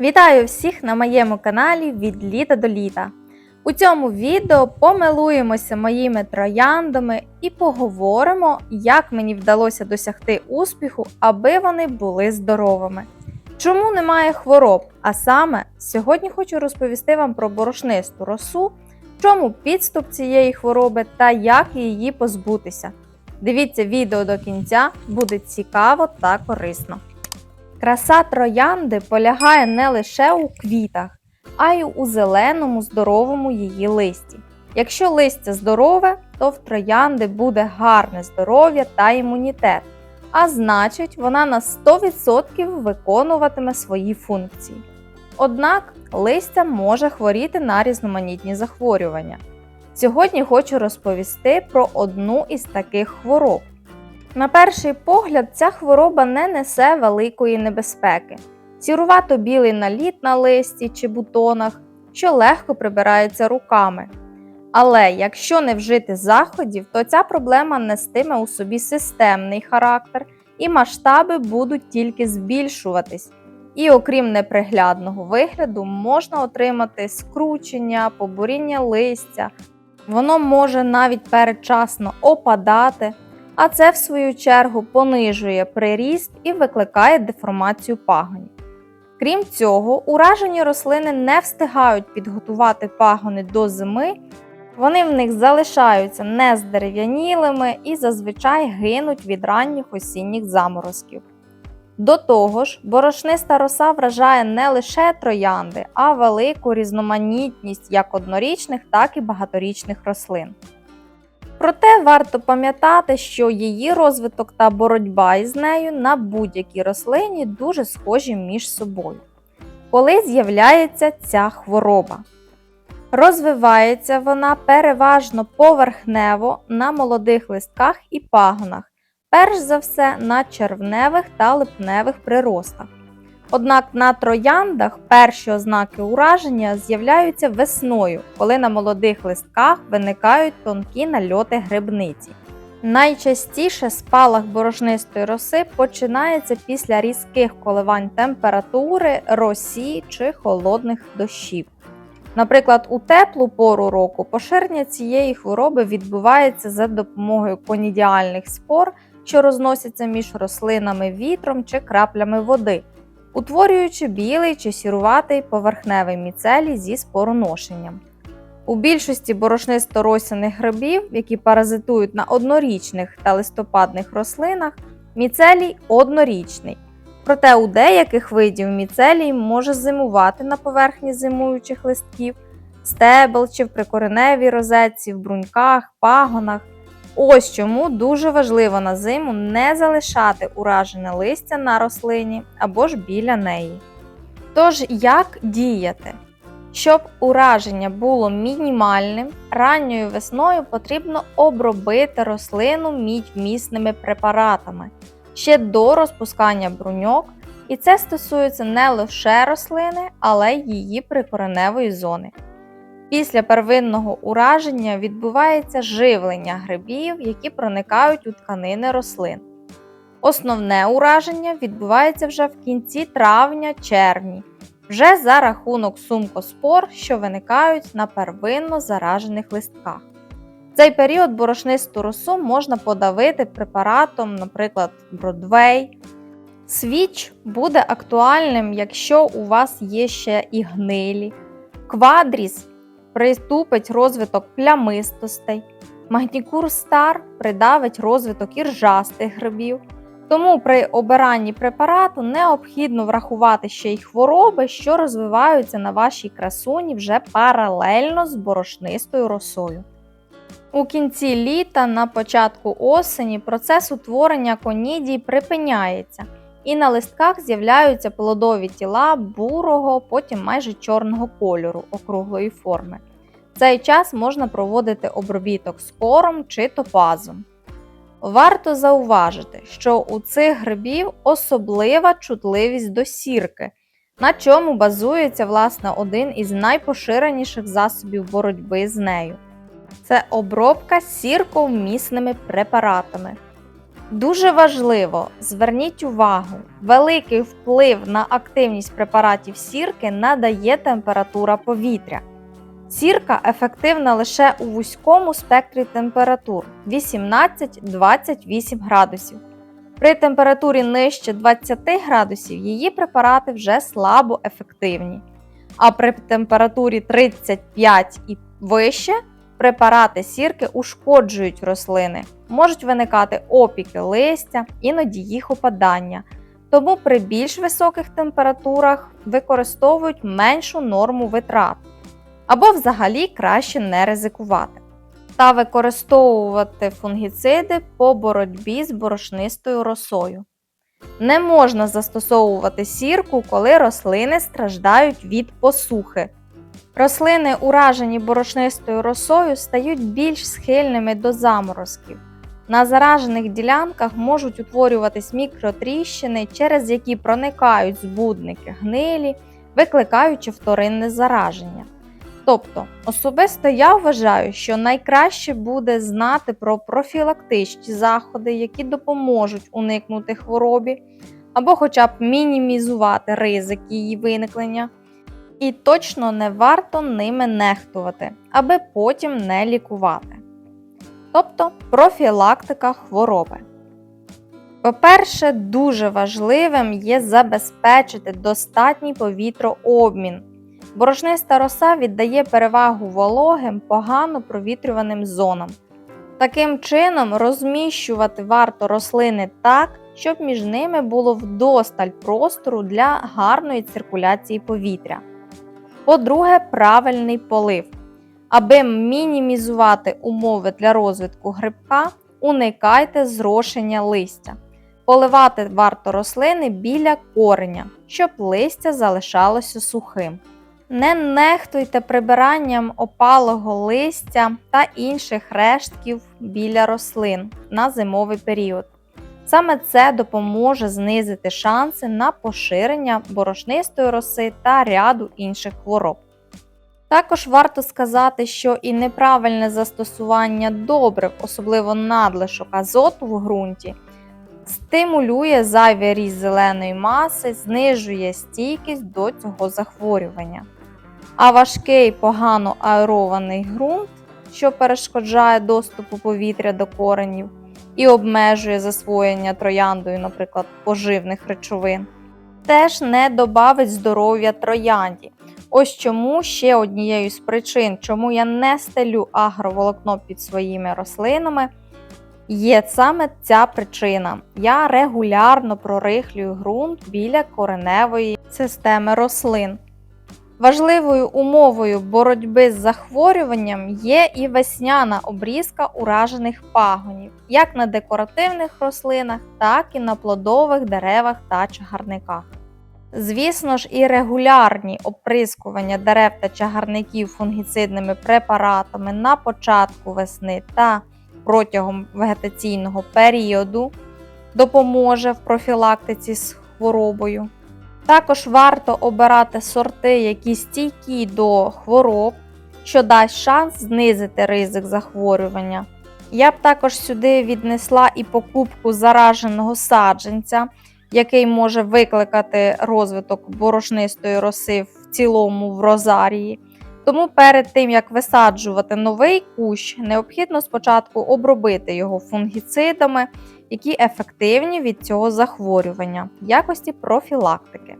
Вітаю всіх на моєму каналі від літа до літа. У цьому відео помилуємося моїми трояндами і поговоримо, як мені вдалося досягти успіху, аби вони були здоровими. Чому немає хвороб? А саме, сьогодні хочу розповісти вам про борошнисту росу, чому підступ цієї хвороби та як її позбутися. Дивіться відео до кінця, буде цікаво та корисно. Краса троянди полягає не лише у квітах, а й у зеленому здоровому її листі. Якщо листя здорове, то в троянди буде гарне здоров'я та імунітет, а значить, вона на 100% виконуватиме свої функції. Однак листя може хворіти на різноманітні захворювання. Сьогодні хочу розповісти про одну із таких хвороб. На перший погляд, ця хвороба не несе великої небезпеки. Сірувато-білий наліт на листі чи бутонах, що легко прибирається руками. Але якщо не вжити заходів, то ця проблема нестиме у собі системний характер і масштаби будуть тільки збільшуватись. І окрім неприглядного вигляду, можна отримати скручення, побуріння листя. Воно може навіть передчасно опадати, а це в свою чергу понижує приріст і викликає деформацію пагонів. Крім цього, уражені рослини не встигають підготувати пагони до зими, вони в них залишаються нездерев'янілими і зазвичай гинуть від ранніх осінніх заморозків. До того ж, борошниста роса вражає не лише троянди, а велику різноманітність як однорічних, так і багаторічних рослин. Проте варто пам'ятати, що її розвиток та боротьба із нею на будь-якій рослині дуже схожі між собою. Коли з'являється ця хвороба? Розвивається вона переважно поверхнево на молодих листках і пагонах, перш за все на червневих та липневих приростах. Однак на трояндах перші ознаки ураження з'являються весною, коли на молодих листках виникають тонкі нальоти грибниці. Найчастіше спалах борошнистої роси починається після різких коливань температури, росі чи холодних дощів. Наприклад, у теплу пору року поширення цієї хвороби відбувається за допомогою конідіальних спор, що розносяться між рослинами вітром чи краплями води утворюючи білий чи сіруватий поверхневий міцелій зі спороношенням. У більшості борошнисто-росяних грибів, які паразитують на однорічних та листопадних рослинах, міцелій однорічний. Проте у деяких видів міцелій може зимувати на поверхні зимуючих листків, стебел чи в прикореневій розетці, в бруньках, пагонах. Ось чому дуже важливо на зиму не залишати уражене листя на рослині або ж біля неї. Тож, як діяти? Щоб ураження було мінімальним, ранньою весною потрібно обробити рослину мідьмісними препаратами ще до розпускання бруньок, і це стосується не лише рослини, але й її прикореневої зони. Після первинного ураження відбувається живлення грибів, які проникають у тканини рослин. Основне ураження відбувається вже в кінці травня-червні, вже за рахунок сумкоспор, що виникають на первинно заражених листках. В цей період борошнисту росу можна подавити препаратом, наприклад, Бродвей. Свіч буде актуальним, якщо у вас є ще і гнилі. Квадріс приступить розвиток плямистостей. Магнікур стар придавить розвиток іржастих грибів. Тому при обиранні препарату необхідно врахувати ще й хвороби, що розвиваються на вашій красуні вже паралельно з борошнистою росою. У кінці літа на початку осені процес утворення конідій припиняється, і на листках з'являються плодові тіла бурого, потім майже чорного кольору округлої форми. Цей час можна проводити обробіток спором чи топазом. Варто зауважити, що у цих грибів особлива чутливість до сірки, на чому базується власне один із найпоширеніших засобів боротьби з нею. Це обробка сірковмісними препаратами. Дуже важливо, зверніть увагу, великий вплив на активність препаратів сірки надає температура повітря. Сірка ефективна лише у вузькому спектрі температур 18-28 градусів. При температурі нижче 20 градусів її препарати вже слабо ефективні. А при температурі 35 і вище препарати сірки ушкоджують рослини, можуть виникати опіки листя, іноді їх опадання. Тому при більш високих температурах використовують меншу норму витрат або взагалі краще не ризикувати. Та використовувати фунгіциди по боротьбі з борошнистою росою. Не можна застосовувати сірку, коли рослини страждають від посухи. Рослини, уражені борошнистою росою, стають більш схильними до заморозків. На заражених ділянках можуть утворюватись мікротріщини, через які проникають збудники гнилі, викликаючи вторинне зараження. Тобто, особисто я вважаю, що найкраще буде знати про профілактичні заходи, які допоможуть уникнути хворобі, або хоча б мінімізувати ризик її виникнення. І точно не варто ними нехтувати, аби потім не лікувати. Тобто профілактика хвороби. По-перше, дуже важливим є забезпечити достатній повітрообмін. Борошниста роса віддає перевагу вологим, погано провітрюваним зонам. Таким чином, розміщувати варто рослини так, щоб між ними було вдосталь простору для гарної циркуляції повітря. По-друге, правильний полив. Аби мінімізувати умови для розвитку грибка, уникайте зрошення листя. Поливати варто рослини біля кореня, щоб листя залишалося сухим. Не нехтуйте прибиранням опалого листя та інших рештків біля рослин на зимовий період. Саме це допоможе знизити шанси на поширення борошнистої роси та ряду інших хвороб. Також варто сказати, що і неправильне застосування добрив, особливо надлишок азоту в ґрунті, стимулює зайвий ріст зеленої маси, знижує стійкість до цього захворювання. А важкий погано аерований ґрунт, що перешкоджає доступу повітря до коренів і обмежує засвоєння трояндою, наприклад, поживних речовин, теж не добавить здоров'я троянді. Ось чому ще однією з причин, чому я не стелю агроволокно під своїми рослинами, є саме ця причина. Я регулярно прорихлюю ґрунт біля кореневої системи рослин. Важливою умовою боротьби з захворюванням є і весняна обрізка уражених пагонів, як на декоративних рослинах, так і на плодових деревах та чагарниках. Звісно ж, і регулярні оприскування дерев та чагарників фунгіцидними препаратами на початку весни та протягом вегетаційного періоду допоможе в профілактиці з хворобою. Також варто обирати сорти, які стійкі до хвороб, що дасть шанс знизити ризик захворювання. Я б також сюди віднесла і покупку зараженого саджанця, який може викликати розвиток борошнистої роси в цілому в розарії. Тому перед тим, як висаджувати новий кущ, необхідно спочатку обробити його фунгіцидами, які ефективні від цього захворювання в якості профілактики.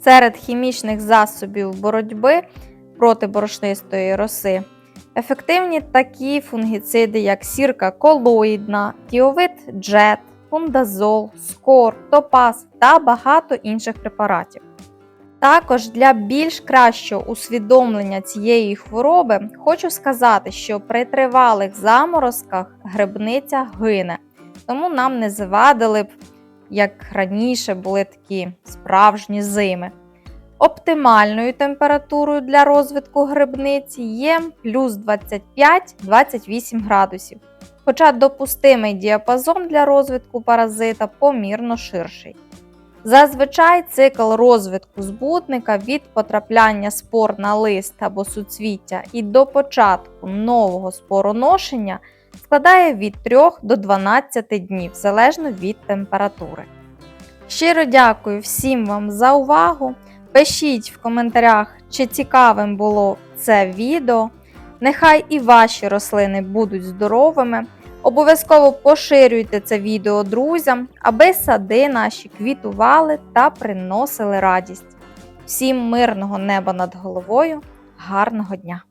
Серед хімічних засобів боротьби проти борошнистої роси ефективні такі фунгіциди, як сірка колоїдна, тіовит джет, фундазол, скор, топаз та багато інших препаратів. Також для більш кращого усвідомлення цієї хвороби хочу сказати, що при тривалих заморозках грибниця гине, тому нам не завадили б, як раніше були такі справжні зими. Оптимальною температурою для розвитку грибниці є плюс 25-28 градусів, хоча допустимий діапазон для розвитку паразита помірно ширший. Зазвичай цикл розвитку збутника від потрапляння спор на лист або суцвіття і до початку нового спороношення складає від 3 до 12 днів, залежно від температури. Щиро дякую всім вам за увагу. Пишіть в коментарях, чи цікавим було це відео. Нехай і ваші рослини будуть здоровими. Обов'язково поширюйте це відео друзям, аби сади наші квітували та приносили радість. Всім мирного неба над головою, гарного дня!